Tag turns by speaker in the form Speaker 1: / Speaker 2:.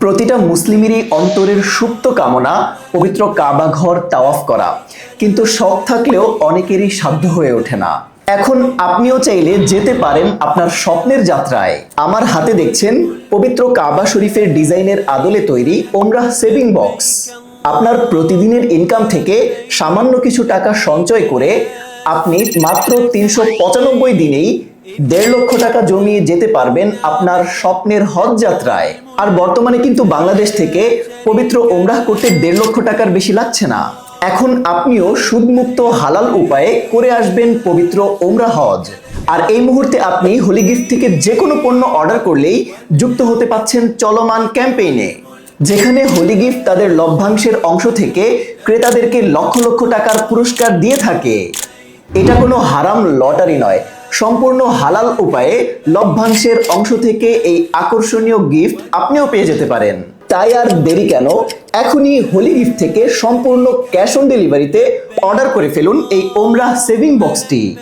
Speaker 1: প্রতিটা মুসলিমেরই অন্তরের সুপ্ত কামনা, পবিত্র কাবা ঘর তাওয়াফ করা। কিন্তু শখ থাকলেও অনেকেরই সাধ্য হয়ে ওঠে না। এখন আপনিও চাইলে যেতে পারেন আপনার স্বপ্নের যাত্রায়। আমার হাতে দেখছেন পবিত্র কাবা শরীফের ডিজাইনের আদলে তৈরি ওমরাহ সেভিং বক্স। আপনার প্রতিদিনের ইনকাম থেকে সামান্য কিছু টাকা সঞ্চয় করে আপনি মাত্র তিনশো পঁচানব্বই দিনেই দেড় লক্ষ টাকা জমিয়ে যেতে পারবেন আপনার স্বপ্নের হজ যাত্রায়। আর বর্তমানে কিন্তু বাংলাদেশ থেকে পবিত্র ওমরাহ করতে দেড় লক্ষ টাকার বেশি লাগছে না। এখন আপনিও সুদমুক্ত হালাল উপায়ে করে আসবেন পবিত্র ওমরা হজ। আর এই মুহূর্তে আপনি হোলি গিফট থেকে যে কোনো পণ্য অর্ডার করলেই যুক্ত হতে পাচ্ছেন চলমান ক্যাম্পেইনে, যেখানে হোলি গিফট তাদের লভ্যাংশের অংশ থেকে ক্রেতাদেরকে লক্ষ লক্ষ টাকার পুরস্কার দিয়ে থাকে। এটা কোনো হারাম লটারি নয় সম্পূর্ণ হালাল উপায়ে লভ্যাংশের অংশ থেকে এই আকর্ষণীয় গিফট আপনিও পেয়ে যেতে পারেন। তাই আর দেরি কেন? এখনই হোলি গিফট থেকে সম্পূর্ণ ক্যাশ অন ডেলিভারিতে অর্ডার করে ফেলুন এই ওমরা সেভিং বক্সটি